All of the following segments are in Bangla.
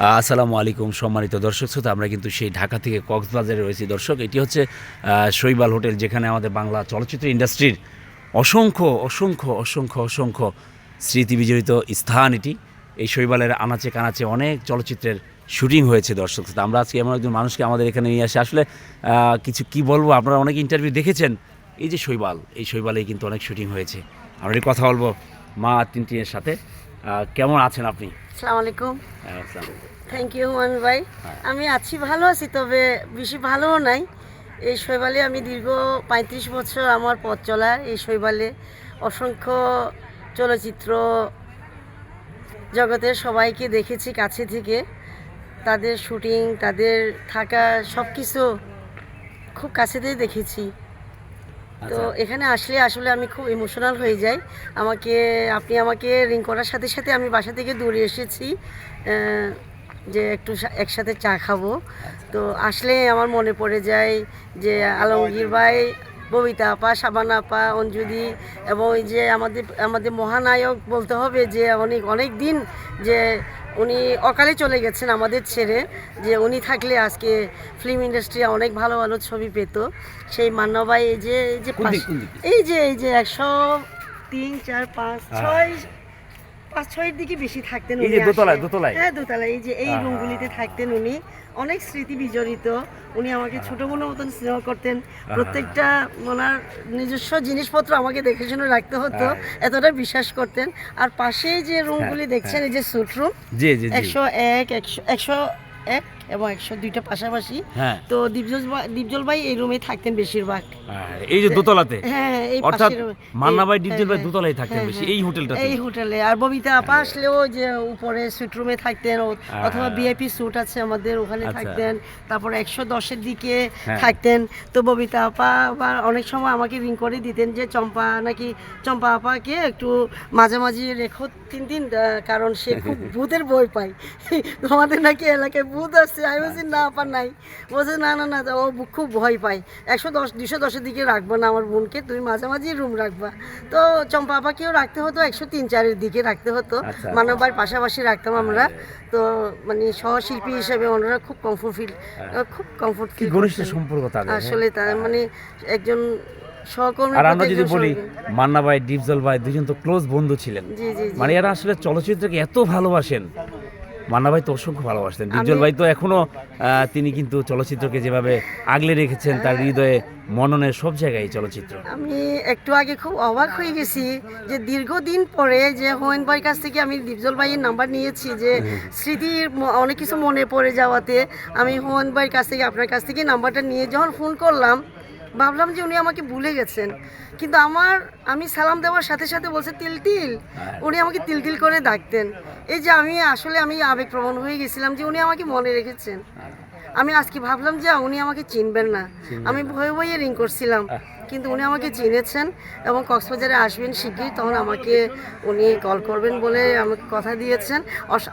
আসসালামু আলাইকুম সম্মানিত দর্শক শ্রোতা, আমরা কিন্তু সেই ঢাকা থেকে কক্সবাজারে রয়েছি। দর্শক, এটি হচ্ছে শৈবাল হোটেল, যেখানে আমাদের বাংলা চলচ্চিত্র ইন্ডাস্ট্রির অসংখ্য অসংখ্য অসংখ্য অসংখ্য স্মৃতি বিজড়িত স্থান এটি। এই শৈবালের আনাচে কানাচে অনেক চলচ্চিত্রের শুটিং হয়েছে, দর্শক শ্রোতা। আমরা আজকে এমন একজন মানুষকে আমাদের এখানে নিয়ে আসে। আসলে কিছু কি বলব? আপনারা অনেক ইন্টারভিউ দেখেছেন। এই যে শৈবাল, এই শৈবালেই কিন্তু অনেক শুটিং হয়েছে। আমরা কথা বলব মা তিনটিনের সাথে। কেমন আছেন আপনি? আসসালামু আলাইকুম। হ্যাঁ। থ্যাংক ইউ হুমান ভাই। আমি আছি ভালো আছি তবে বেশি ভালোও নাই। এই শৈবালে আমি দীর্ঘ পঁয়ত্রিশ বছর আমার পথ চলা এই শৈবালে অসংখ্য চলচ্চিত্র জগতের সবাইকে দেখেছি কাছে থেকে। তাদের শুটিং তাদের থাকা সব কিছু খুব কাছে থেকে দেখেছি। তো আচ্ছা। এখানে আসলে আসলে আমি খুব ইমোশনাল হয়ে যাই। আমাকে আপনি আমাকে রিং করার সাথে সাথে আমি বাসা থেকে দূরে এসেছি যে একটু একসাথে চা খাব। তো আসলে আমার মনে পড়ে যায় যে আলমগীর ভাই ববিতা আপা সাবানা আপা অঞ্জুদি এবং এই যে আমাদের আমাদের মহানায়ক বলতে হবে যে অনেক অনেক দিন যে উনি অকালে চলে গেছেন আমাদের ছেড়ে যে উনি থাকলে আজকে ফিল্ম ইন্ডাস্ট্রি অনেক ভালো ভালো ছবি পেত সেই মান্যবাই এই যে এই যে? এই যে এই যে একশো তিন চার পাঁচ হ্যাঁ। ছয় পাঁচ ছয়ের দিকে বেশি থাকতেন উনি দোতলায়, দোতলায়? হ্যাঁ দোতলায়। এই যে এই রুমগুলিতে থাকতেন উনি। অনেক স্মৃতি বিজড়িত। উনি আমাকে ছোট বোনের মতন স্নেহ করতেন। প্রত্যেকটা ওনার নিজস্ব জিনিসপত্র আমাকে দেখে শুনে রাখতে হতো হ্যাঁ। এতটা বিশ্বাস করতেন। আর পাশেই যে রুমগুলি দেখছেন এই যে সুট রুম জি জি। একশো এক একশো একশো এক এবং একশো দুইটা পাশাপাশি। হ্যাঁ। তো দীপজল দীপজল ভাই এই রুমে থাকতেন বেশিরভাগ। হ্যাঁ, এই যে দোতলাতে? হ্যাঁ এই অর্থাৎ মান্না ভাই ডিপজল ভাই হ্যাঁ, দোতলায় থাকতেন হ্যাঁ, বেশি হ্যাঁ। এই হোটেলটাতে? এই হোটেলে। আর ববিতা আপা আসলেও যে উপরে সুইট রুমে থাকতেন অথবা স্যুট আছে আমাদের ওখানে আচ্ছা। থাকতেন। তারপর একশো দশের দিকে হ্যাঁ। থাকতেন। তো ববিতা আপা আবার অনেক সময় আমাকে রিং করে দিতেন যে চম্পা নাকি চম্পা আপাকে একটু মাঝামাঝি রেখো তিন দিন কারণ সে খুব ভূতের বই পায়। আমাদের নাকি এলাকায় ভূত আসছে আমি বলছি না আপা নাই। বলছে না না না ও খুব ভয় পায়। একশো দশ দুশো দশের দিকে রাখব না আমার বোনকে তুমি মাঝামাঝি রুম রাখবা। তো চম্পা আপাকেও রাখতে হতো একশো তিন চারের দিকে রাখতে হতো। আচ্ছা, মানববার পাশাপাশি রাখতাম আমরা। তো মানে সহশিল্পী হিসেবে ওনারা খুব কমফোর্ট ফিল খুব কমফোর্ট ফিল ঘনিষ্ঠ সম্পর্ক হ্যাঁ? আসলে তার মানে একজন সহকর্মী আর আমরা যদি বলি মান্না ভাই ডিপজল ভাই দুজন তো ক্লোজ বন্ধু ছিলেন। মানে এরা আসলে চলচ্চিত্রকে এত ভালোবাসেন। মান্না ভাই তো অসংখ্য ভালোবাসতেন। ডিপজল ভাই তো এখনও তিনি কিন্তু চলচ্চিত্রকে যেভাবে আগলে রেখেছেন তার হৃদয়ে মননে সব জায়গায় চলচ্চিত্র। আমি একটু আগে খুব অবাক হয়ে গেছি যে দীর্ঘদিন পরে যে হোয়েন ভাইয়ের কাছ থেকে আমি দীপজল ভাইয়ের নাম্বার নিয়েছি যে স্মৃতির অনেক কিছু মনে পড়ে যাওয়াতে আমি হোয়েন ভাইয়ের কাছ থেকে আপনার কাছ থেকে নাম্বারটা নিয়ে যখন ফোন করলাম ভাবলাম যে উনি আমাকে ভুলে গেছেন। কিন্তু আমার আমি সালাম দেওয়ার সাথে সাথে বলছে তিল তিল। উনি আমাকে তিল তিল করে ডাকতেন। এই যে আমি আসলে আমি আবেগপ্রবণ হয়ে গেছিলাম যে উনি আমাকে মনে রেখেছেন। আমি আজকে ভাবলাম যে উনি আমাকে চিনবেন না। আমি ভয়ে ভয়ে রিং করছিলাম। কিন্তু উনি আমাকে চিনেছেন এবং কক্সবাজারে আসবেন শিগগির তখন আমাকে উনি কল করবেন বলে আমাকে কথা দিয়েছেন।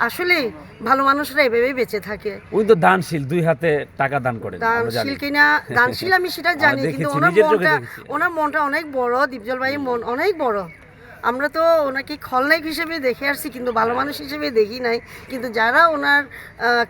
আসলেই ভালো মানুষরা এভাবেই বেঁচে থাকে। উনি তো দানশীল দুই হাতে টাকা দান করে দানশীল কিনা? দানশীল আমি সেটা জানি কিন্তু ওনার মনটা ওনার মনটা অনেক বড় দীপজল ভাইয়ের মন অনেক বড়। আমরা তো ওনাকে খলনায়ক হিসেবে দেখে আসছি কিন্তু ভালো মানুষ হিসেবে দেখি নাই। কিন্তু যারা ওনার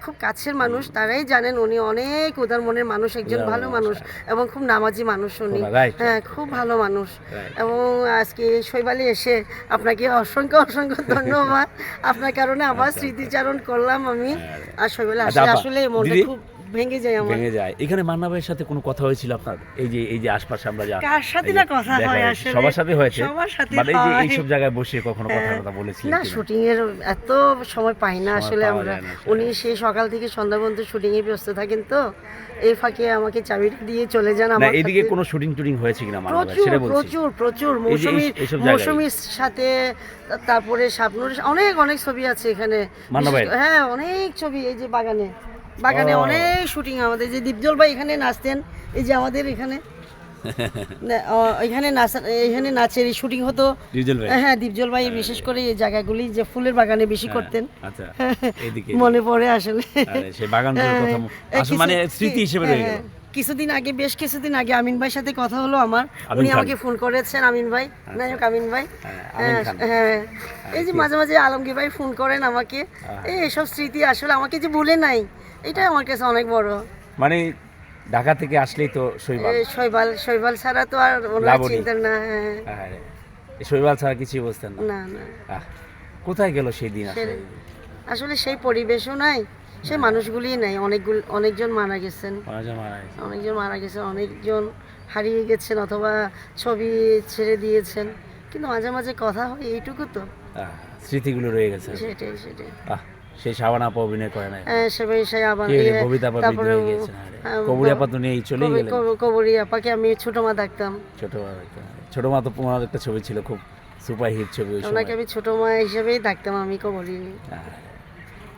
খুব কাছের মানুষ তারাই জানেন উনি অনেক উদার মনের মানুষ একজন ভালো মানুষ এবং খুব নামাজি মানুষ উনি। হ্যাঁ খুব ভালো মানুষ। এবং আজকে শৈবালে এসে আপনাকে অসংখ্য অসংখ্য ধন্যবাদ। আপনার কারণে আবার স্মৃতিচারণ করলাম আমি। আর শৈবালে আচ্ছা, আসলে আসলে মনটা খুব ভেঙে যায় আমার। ভেঙে যায়। এখানে মান্না ভাইয়ের সাথে কোনো কথা হয়েছিল আপনার? এই যে এই যে আশপাশে আমরা যা কার সাথে না কথা হয় আসলে? সবার সাথে হয়েছে। সবার সাথে মানে এই যে হয়। এইসব জায়গায় বসে কখনো কথা কথা বলেছিলেন না শুটিং এর এত সময় পাই না আসলে আমরা। উনি সেই সকাল থেকে সন্ধ্যা পর্যন্ত শুটিং এ ব্যস্ত থাকেন তো। এই ফাঁকে আমাকে চাবিটা দিয়ে চলে যান আমার এদিকে। কোনো শুটিং টুটিং হয়েছে কিনা মান্না ভাই? প্রচুর সেটা বলছি। প্রচুর প্রচুর। এই এই- মৌসুমীর সাথে তারপরে শাবনুর অনেক অনেক ছবি আছে এখানে। হ্যাঁ অনেক ছবি এই যে বাগানে। বাগানে অনেক শুটিং আমাদের যে দীপজল ভাই এখানে নাচতেন এই যে আমাদের এখানে। এখানে নাচ এখানে নাচের শুটিং হতো। হ্যাঁ দীপজল ভাই বিশেষ করে এই জায়গাগুলি যে ফুলের বাগানে বেশি করতেন। আচ্ছা মনে পড়ে আসলে। হ্যাঁ, মানে স্মৃতি হিসেবে হ্যাঁ, কিছুদিন আগে বেশ কিছুদিন আগে আমিন ভাইয়ের সাথে কথা হলো আমার। উনি আমাকে ফোন করেছেন আমিন ভাই। নায়ক আমিন ভাই। হ্যাঁ, হ্যাঁ, হ্যাঁ এই যে মাঝে মাঝে আলমগীর ভাই ফোন করেন আমাকে। এই এসব স্মৃতি আসলে আমাকে যে ভুলে নাই। এটাই আমার কাছে অনেক বড়। মানে ঢাকা থেকে আসলেই তো শৈবাল। শৈবাল শৈবাল ছাড়া তো আর ওনার। চিন্তা না হ্যাঁ, আরে, শৈবাল ছাড়া কিছুই বুঝতেন না। না না। কোথায় গেল সেই দিন আসলে? আসলে সেই পরিবেশও নাই সেই মানুষগুলি নাই। অনেকগুলো অনেকজন মারা গেছেন। অনেকজন মারা গেছেন। অনেকজন হারিয়ে গেছেন অথবা ছবি ছেড়ে দিয়েছেন। কিন্তু মাঝে মাঝে কথা হয় এইটুকু তো। স্মৃতিগুলো রয়ে গেছে। সেটাই সেটাই। সেই সাবান আপা অভিনয় করে হ্যাঁ, সেবাই আবার আপা হয়ে কবরী আপা তো নেই, কবি- গেলেন। আপাকে আমি ছোট মা ডাকতাম। ছোট ছোট মা তো ওনার একটা ছবি ছিল খুব সুপার হিট ছবি ওনাকে আমি ছোট মা হিসেবেই ডাকতাম আমি কবরী।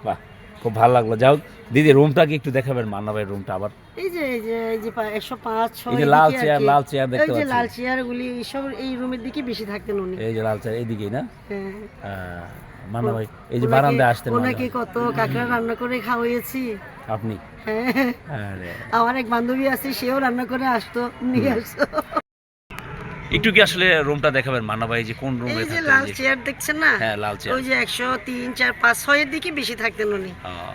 বাহ খুব ভালো লাগল। যাও দিদি রুমটা কি একটু দেখাবেন? মান্না ভাইয়ের রুমটা আবার। এই যে এই যে এই যে পা- একশো পাঁচ ছয় এই যে লাল চেয়ার, লাল চেয়ার দেখতে এই যে। লাল চেয়ার গুলি এইসব এই রুমের দিকে বেশি থাকতেন উনি। এই যে লাল চা এইদিকেই না? হ্যাঁ। মান্না ভাই এই যে বারান্দায় আসতেন ওনাকে কত কাঁকড়া রান্না করে খাওয়াইছি আপনি? হ্যাঁ। আমার এক বান্ধবী আছে সেও রান্না করে আসতো নিয়ে আসতো। একটু কি আসলে রুমটা দেখাবেন মান্না ভাই যে কোন রুমে থাকতেন? লাল চেয়ার দেখছেন না? হ্যাঁ লাল চেয়ার ওই যে একশো তিন চার পাঁচ ছয়ের দিকে বেশি থাকতেন উনি।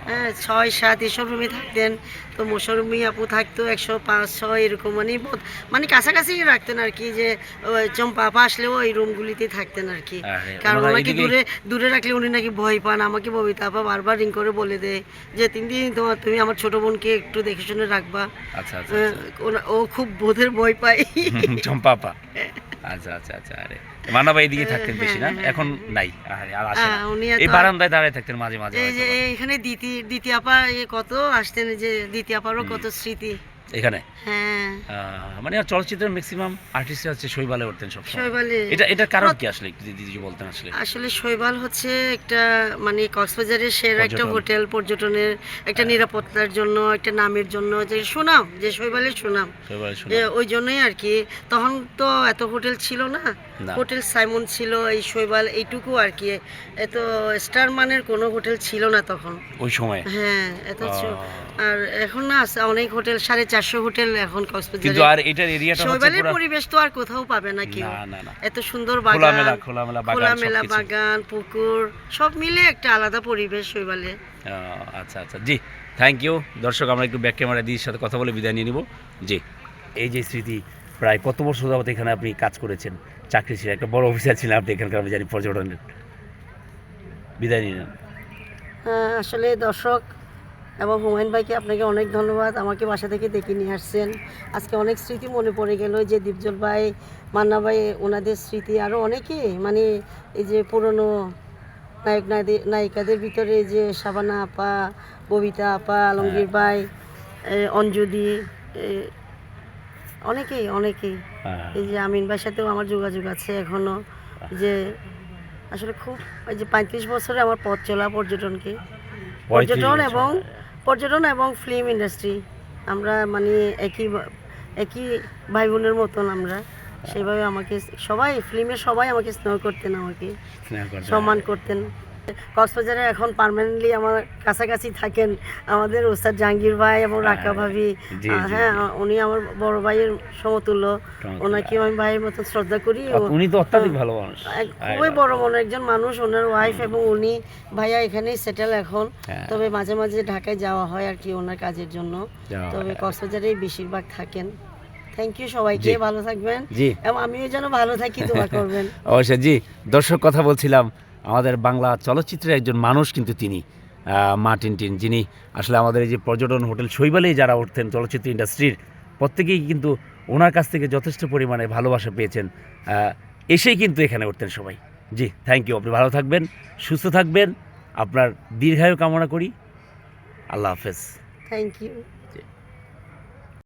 হ্যাঁ ছয় সাত এসব রুমে থাকতেন। তো মোশারুমি আপু থাকতো একশো পাঁচ ছয় এরকম মানে মানে কাছাকাছি রাখতেন আর কি যে চম্পা আপা আসলেও ওই রুমগুলিতে থাকতেন আর কি। কারণ ওনাকে দূরে দূরে রাখলে উনি নাকি ভয় পান। আমাকে ববিতা আপা বারবার রিং করে বলে দেয় যে তিন দিন তোমার তুমি আমার ছোট বোনকে একটু দেখে শুনে রাখবা। আচ্ছা আচ্ছা ও খুব বোধের ভয় পায়। চম্পাপা আচ্ছা আচ্ছা আচ্ছা আরে। ভাই এদিকে থাকতেন বেশি না এখন নাই আর আসে না। হ্যাঁ, এই বারান্দায় দাঁড়ায় থাকতেন মাঝে মাঝে এই যে হয়তো এখানে দ্বিতীয় দ্বিতীয় আপা এ কত আসতেন যে দ্বিতীয় আপারও কত স্মৃতি। এখানে? হ্যাঁ। আহ, মানে আর চলচ্চিত্রের ম্যাক্সিমাম আর্টিস্ট হচ্ছে শৈবালে উঠতেন সব শৈবালে। এটা এটার কারণ কি আসলে একটু যদি বলতেন আসলে? আসলে শৈবাল হচ্ছে একটা মানে কক্সবাজারের সেরা একটা পর্যটন। হোটেল পর্যটনের একটা নিরাপত্তার জন্য একটা নামের জন্য যে সুনাম যে শৈবালের সুনাম। শৈবালে শুনে এ, ওই জন্যই আর কি। তখন তো এত হোটেল ছিল না। হোটেল সাইমন ছিল এই শৈবাল এইটুকু আর কি। এত স্টার মানের কোনো হোটেল ছিল না তখন। ওই সময়? হ্যাঁ এত ছিল। আর এখন না আছে অনেক হোটেল সাড়ে চারশো হোটেল এখন কিন্তু আর এটার এরিয়াটা হচ্ছে শৈবালের পরিবেশ তো আর কোথাও পাবে না কেউ। না না না। এত সুন্দর বাগান খোলামেলা। বাগান পুকুর সব মিলে একটা আলাদা পরিবেশ শৈবালে। আচ্ছা আচ্ছা। জি থ্যাংক ইউ দর্শক আমরা একটু ব্যাক ক্যামেরা দিদির সাথে কথা বলে বিদায় নিয়ে নিব। জি। এই যে স্মৃতি প্রায় কত বছর যাবত এখানে আপনি কাজ করেছেন? চাকরি ছিল একটা বড় অফিসার ছিলেন আপনি এখানকার আমি জানি পর্যটনের বিদায় হ্যাঁ, আসলে দর্শক এবং হুমায়ুন ভাইকে আপনাকে অনেক ধন্যবাদ আমাকে বাসা থেকে ডেকে নিয়ে আসছেন। আজকে অনেক স্মৃতি মনে পড়ে গেল যে দীপজল ভাই মান্না ভাই ওনাদের স্মৃতি আরও অনেকে মানে এই যে পুরনো নায়ক নায়িকাদের- নায়িকাদের ভিতরে যে শাবানা আপা ববিতা আপা আলমগীর ভাই এ, অঞ্জুদি এ, অনেকেই অনেকেই। হ্যাঁ, এই যে আমিন ভাইয়ের সাথেও আমার যোগাযোগ আছে এখনও যে আসলে খুব এই যে পঁয়ত্রিশ বছরে আমার পথ চলা পর্যটনকে। পর্যটন এবং পর্যটন এবং ফিল্ম ইন্ডাস্ট্রি আমরা মানে একই একই ভাই বোনের মতন আমরা। সেইভাবে আমাকে সবাই ফিল্মে সবাই আমাকে স্নেহ করতেন আমাকে। সম্মান করতেন। কক্সবাজারে এখন পার্মানেন্টলি আমার কাছাকাছি থাকেন আমাদের ওস্তাদ জাহাঙ্গীর ভাই এবং রাকা ভাবি। জি, আহ, জি, হ্যাঁ উনি আমার বড় ভাইয়ের সমতুল্য। ওনাকে আমি ভাইয়ের মতো শ্রদ্ধা করি উনি তো অত্যাধিক ভালো মানুষ। খুবই বড় মনের একজন মানুষ ওনার ওয়াইফ এবং উনি ভাইয়া এখানেই সেটেল এখন। হ্যাঁ। তবে মাঝে মাঝে ঢাকায় যাওয়া হয় আর কি ওনার কাজের জন্য। তবে হয়। কক্সবাজারেই বেশিরভাগ থাকেন। থ্যাংক ইউ সবাইকে ভালো থাকবেন। এবং আমিও যেন ভালো থাকি দোয়া করবেন। অবশ্যই জি। দর্শক কথা বলছিলাম আমাদের বাংলা চলচ্চিত্রের একজন মানুষ কিন্তু তিনি মার্টিন টিন। যিনি আসলে আমাদের এই যে পর্যটন হোটেল শৈবালেই যারা উঠতেন চলচ্চিত্র ইন্ডাস্ট্রির, প্রত্যেকেই কিন্তু ওনার কাছ থেকে যথেষ্ট পরিমাণে ভালোবাসা পেয়েছেন এসেই কিন্তু এখানে উঠতেন সবাই। জি থ্যাংক ইউ আপনি ভালো থাকবেন, সুস্থ থাকবেন। আপনার দীর্ঘায়ু কামনা করি। আল্লাহ হাফেজ। Thank you